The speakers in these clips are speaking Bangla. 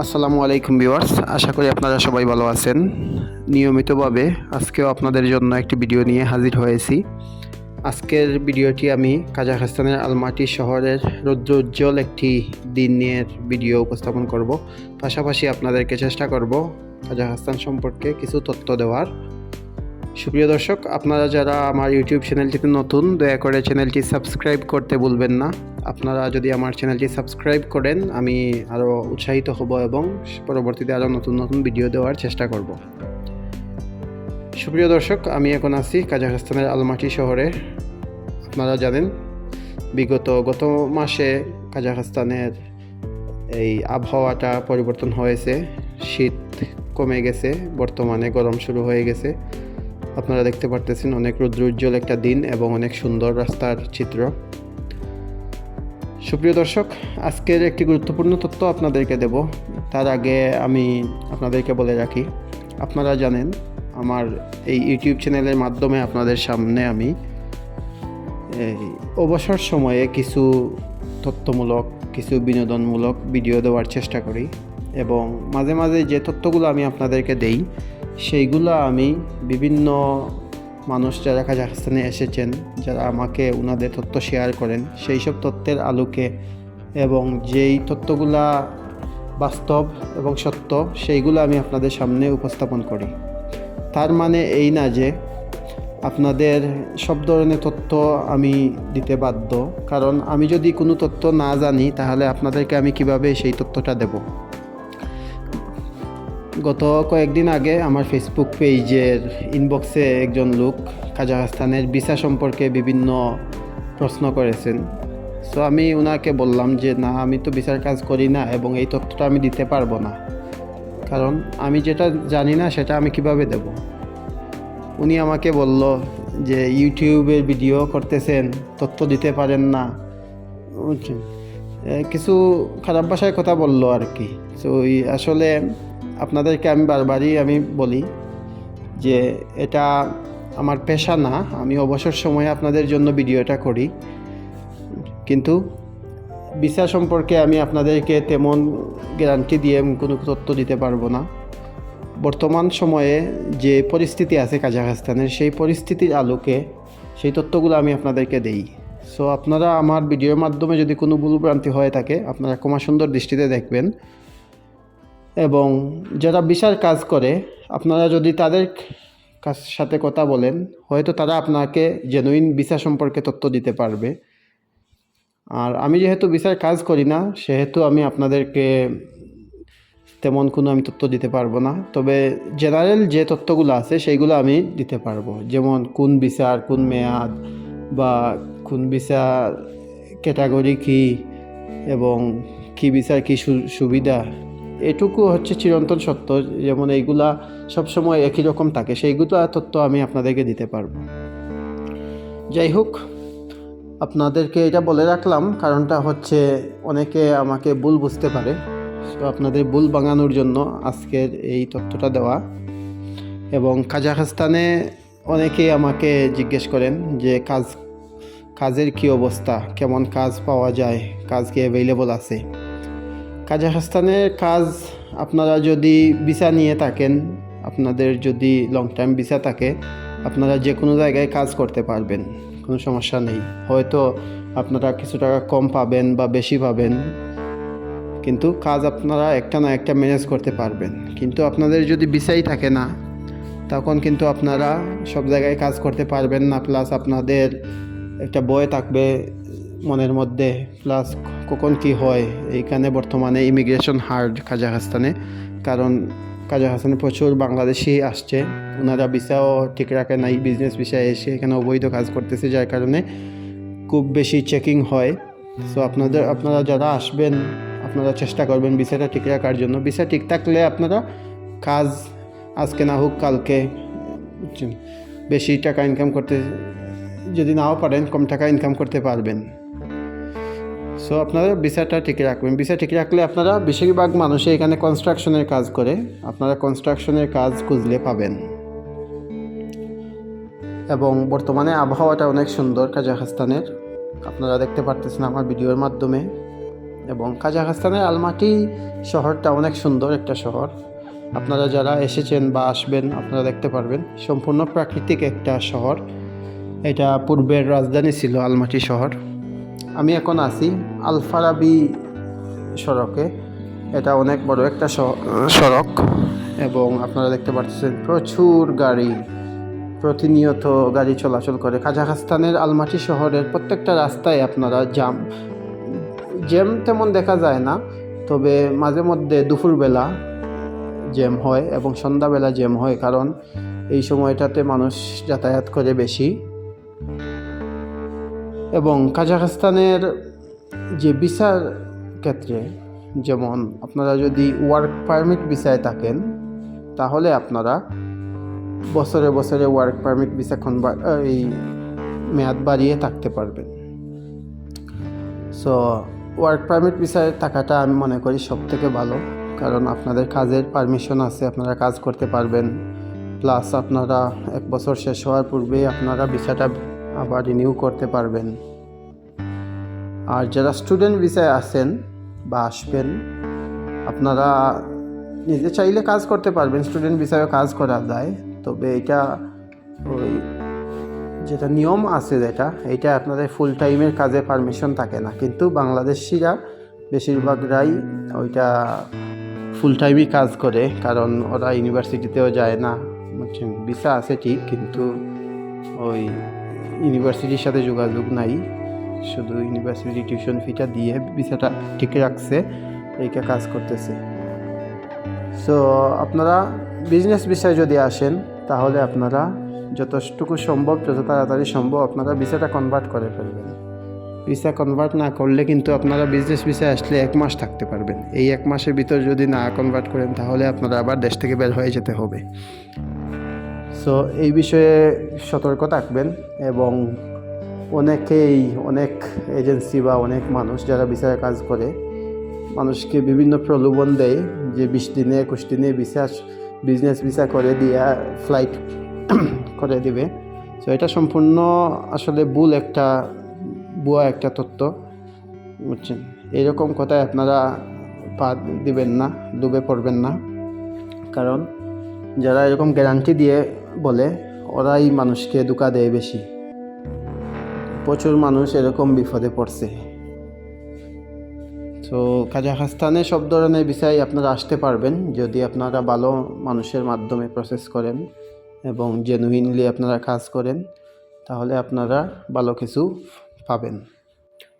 আসসালামু আলাইকুম ভিউয়ার্স, আশা করি আপনারা সবাই ভালো আছেন। নিয়মিতভাবে আজকেও আপনাদের জন্য একটি ভিডিও নিয়ে হাজির হয়েছি। আজকের ভিডিওটি আমি কাজাখস্তানের আলমাটি শহরের রৌদ্রোজ্জ্বল একটি দিনের ভিডিও উপস্থাপন করব। পাশাপাশি আপনাদেরকে চেষ্টা করব কাজাখস্তান সম্পর্কে কিছু তথ্য দেওয়ার। সুপ্রিয় দর্শক, আপনারা যারা আমার ইউটিউব চ্যানেলটিতে নতুন, দয়া করে চ্যানেলটি সাবস্ক্রাইব করতে ভুলবেন না। আপনারা যদি আমার চ্যানেলটি সাবস্ক্রাইব করেন, আমি আরও উৎসাহিত হব এবং পরবর্তীতে আরও নতুন নতুন ভিডিও দেওয়ার চেষ্টা করব। সুপ্রিয় দর্শক, আমি এখন আছি কাজাখস্তানের আলমাটি শহরে। আপনারা জানেন, বিগত গত মাসে কাজাখস্তানের এই আবহাওয়াটা পরিবর্তন হয়েছে। শীত কমে গেছে, বর্তমানে গরম শুরু হয়ে গেছে। আপনারা দেখতে পারতেছেন অনেক রৌদ্রোজ্জ্বল একটা দিন এবং অনেক সুন্দর রাস্তার চিত্র। সুপ্রিয় দর্শক, আজকের একটি গুরুত্বপূর্ণ তথ্য আপনাদেরকে দেব। তার আগে আমি আপনাদেরকে বলে রাখি, আপনারা জানেন আমার এই ইউটিউব চ্যানেলের মাধ্যমে আপনাদের সামনে আমি অবসর সময়ে কিছু তথ্যমূলক, কিছু বিনোদনমূলক ভিডিও দেওয়ার চেষ্টা করি এবং মাঝে মাঝে যে তথ্যগুলো আমি আপনাদেরকে দেই সেইগুলো আমি বিভিন্ন মানুষ যারা কাজাখস্তানে এসেছেন, যারা আমাকে ওনাদের তথ্য শেয়ার করেন, সেই সব তথ্যের আলোকে এবং যেই তথ্যগুলা বাস্তব এবং সত্য, সেইগুলো আমি আপনাদের সামনে উপস্থাপন করি। তার মানে এই না যে আপনাদের সব ধরনের তথ্য আমি দিতে বাধ্য, কারণ আমি যদি কোনো তথ্য না জানি, তাহলে আপনাদেরকে আমি কীভাবে সেই তথ্যটা দেব? গত কয়েকদিন আগে আমার ফেসবুক পেজের ইনবক্সে একজন লোক কাজাখস্তানের ভিসা সম্পর্কে বিভিন্ন প্রশ্ন করেছেন। সো আমি ওনাকে বললাম যে, না, আমি তো ভিসার কাজ করি না এবং এই তথ্যটা আমি দিতে পারব না। কারণ আমি যেটা জানি না, সেটা আমি কীভাবে দেব? উনি আমাকে বলল যে ইউটিউবের ভিডিও করতেছেন, তথ্য দিতে পারেন না। কিছু খারাপ ভাষায় কথা বলল আর কি। তো আসলে আপনাদেরকে আমি বারবারই আমি বলি যে এটা আমার পেশা না। আমি অবসর সময়ে আপনাদের জন্য ভিডিওটা করি। কিন্তু ভিসা সম্পর্কে আমি আপনাদেরকে তেমন গ্যারান্টি দিয়ে কোনো তথ্য দিতে পারব না। বর্তমান সময়ে যে পরিস্থিতি আছে কাজাখস্তানের, সেই পরিস্থিতির আলোকে সেই তথ্যগুলো আমি আপনাদেরকে দেই। সো আপনারা আমার ভিডিওর মাধ্যমে যদি কোনো ভুলভ্রান্তি হয়ে থাকে, আপনারা ক্ষমা সুন্দর দৃষ্টিতে দেখবেন। এবং যারা বিশাল কাজ করে, আপনারা যদি তাদের সাথে কথা বলেন, হয়তো তারা আপনাকে জেনুইন ভিসা সম্পর্কে তথ্য দিতে পারবে। আর আমি যেহেতু ভিসার কাজ করি না, সেহেতু আমি আপনাদেরকে তেমন কোনো আমি তথ্য দিতে পারব না। তবে জেনারেল যে তথ্যগুলো আছে, সেইগুলো আমি দিতে পারব। যেমন কোন বিচার, কোন মেয়াদ বা কোন বিচার ক্যাটাগরি কী এবং কী বিচার কী সুবিধা এটুকু হচ্ছে চিরন্তন সত্য, যেমন এইগুলা সবসময় একই রকম থাকে, সেইগুলো তথ্য আমি আপনাদেরকে দিতে পারব। যাই হোক, আপনাদেরকে এটা বলে রাখলাম, কারণটা হচ্ছে অনেকে আমাকে ভুল বুঝতে পারে। তো আপনাদের ভুল ভাঙানোর জন্য আজকের এই তথ্যটা দেওয়া। এবং কাজাখস্তানে অনেকেই আমাকে জিজ্ঞেস করেন যে, কাজ, কাজের কি অবস্থা? কেমন কাজ পাওয়া যায়? কাজ কি অ্যাভেলেবল আছে? কাজাখস্তানের কাজ আপনারা যদি ভিসা নিয়ে থাকেন, আপনাদের যদি লং টাইম ভিসা থাকে, আপনারা যে কোনো জায়গায় কাজ করতে পারবেন, কোনো সমস্যা নেই। হয়তো আপনারা কিছু টাকা কম পাবেন বা বেশি পাবেন, কিন্তু কাজ আপনারা একটা না একটা ম্যানেজ করতে পারবেন। কিন্তু আপনাদের যদি ভিসাই থাকে না, তখন কিন্তু আপনারা সব জায়গায় কাজ করতে পারবেন না প্লাস আপনাদের একটা বয় থাকবে মনের মধ্যে, প্লাস কখন কি হয়? এইখানে বর্তমানে ইমিগ্রেশন হার্ড কাজাখস্তানে। কারণ কাজাখস্তানে প্রচুর বাংলাদেশি আসছে। ওনারা ভিসাও ঠিক রাখে নাই বিজনেস ভিসায় এসে এখানে অবৈধ কাজ করতেছে, যার কারণে খুব বেশি চেকিং হয়। সো আপনাদের, আপনারা যারা আসবেন, আপনারা চেষ্টা করবেন ভিসাটা ঠিক রাখার জন্য। ভিসা ঠিক থাকলে আপনারা কাজ আজকে না হোক কালকে বেশি টাকা ইনকাম করতে, যদি নাও পারেন, কম টাকা ইনকাম করতে পারবেন। সো আপনারা ভিসাটা ঠিক রাখবেন। ভিসা ঠিক রাখলে আপনারা বেশিরভাগ মানুষে এখানে কনস্ট্রাকশনের কাজ করে। আপনারা কনস্ট্রাকশনের কাজ খুঁজলে পাবেন। এবং বর্তমানে আবহাওয়াটা অনেক সুন্দর কাজাখস্তানের। আপনারা দেখতে পারতেছেন আমার ভিডিওর মাধ্যমে। এবং কাজাখস্তানের আলমাটি শহরটা অনেক সুন্দর একটা শহর। আপনারা যারা এসেছেন বা আসবেন, আপনারা দেখতে পারবেন। সম্পূর্ণ প্রাকৃতিক একটা শহর। এটা পূর্বের রাজধানী ছিল আলমাটি শহর। আমি এখন আছি আলফারাবি সড়কে। এটা অনেক বড় একটা সড়ক এবং আপনারা দেখতে পাচ্ছেন প্রচুর গাড়ি। প্রতিনিয়ত গাড়ি চলাচল করে। কাজাখস্তানের আলমাটি শহরের প্রত্যেকটা রাস্তায় আপনারা জাম, জ্যাম তেমন দেখা যায় না, তবে মাঝে মধ্যে দুপুরবেলা জ্যাম হয় এবং সন্ধ্যাবেলা জ্যাম হয় কারণ এই সময়টাতে মানুষ যাতায়াত করে বেশি। এবং কাজাখস্তানের যে ভিসার ক্ষেত্রে, যেমন আপনারা যদি ওয়ার্ক পারমিট ভিসায় থাকেন, তাহলে আপনারা বছরে বছরে ওয়ার্ক পারমিট ভিসা কনভার্ট এই মেয়াদ বাড়িয়ে থাকতে পারবেন। সো ওয়ার্ক পারমিট ভিসায় থাকাটা আমি মনে করি সব থেকে ভালো, কারণ আপনাদের কাজের পারমিশন আছে, আপনারা কাজ করতে পারবেন। প্লাস আপনারা এক বছর শেষ হওয়ার পূর্বে আপনারা ভিসাটা আবার রিনিউ করতে পারবেন। আর যারা স্টুডেন্ট ভিসায় আসেন বা আসবেন, আপনারা নিজে চাইলে কাজ করতে পারবেন স্টুডেন্ট ভিসায় কাজ করা যায়। তবে এটা ওই যেটা নিয়ম আছে যেটা, এটা আপনাদের ফুল টাইমের কাজে পারমিশন থাকে না। কিন্তু বাংলাদেশিরা বেশিরভাগরাই ওইটা ফুল টাইমই কাজ করে, কারণ ওরা ইউনিভার্সিটিতেও যায় না। ভিসা আছে ঠিক, কিন্তু ওই ইউনিভার্সিটির সাথে যোগাযোগ নাই। শুধু ইউনিভার্সিটি টিউশন ফিটা দিয়ে ভিসাটা ঠিক রাখছে, এইটা কাজ করতেছে। সো আপনারা বিজনেস বিষয়ে যদি আসেন, তাহলে আপনারা যতটুকু সম্ভব, যত তাড়াতাড়ি সম্ভব আপনারা ভিসাটা কনভার্ট করে ফেলবেন। ভিসা কনভার্ট না করলে কিন্তু আপনারা বিজনেস ভিসায় আসলে এক মাস থাকতে পারবেন। এই এক মাসের ভিতর যদি না কনভার্ট করেন, তাহলে আপনারা আবার দেশ থেকে বের হয়ে যেতে হবে। সো এই বিষয়ে সতর্ক থাকবেন এবং অনেকেই, অনেক এজেন্সি বা অনেক মানুষ যারা ভিসায় কাজ করে, মানুষকে বিভিন্ন প্রলোভন দেয় যে বিশ দিনে, একুশ দিনে ভিসা বিজনেস ভিসা করে দিয়া ফ্লাইট করে দিবে। সো এটা সম্পূর্ণ আসলে ভুল একটা বুয়া একটা তত্ত্ব বুঝছেন? এরকম কথায় আপনারা পা দিবেন না, ডুবে পড়বেন না। কারণ যারা এরকম গ্যারান্টি দিয়ে বলে, ওরাই মানুষকে ধোকা দেয় বেশি। প্রচুর মানুষ এরকম বিপদে পড়ছে। তো কাজাখস্তানে সব ধরনের বিষয় আপনারা আসতে পারবেন যদি আপনারা ভালো মানুষের মাধ্যমে প্রসেস করেন এবং জেনুইনলি আপনারা কাজ করেন, তাহলে আপনারা ভালো কিছু পাবেন।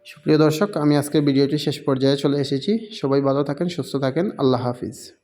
সুপ্রিয় দর্শক, আমি আজকের ভিডিওটি শেষ পর্যায়ে চলে এসেছি। সবাই ভালো থাকেন, সুস্থ থাকেন। আল্লাহ হাফিজ।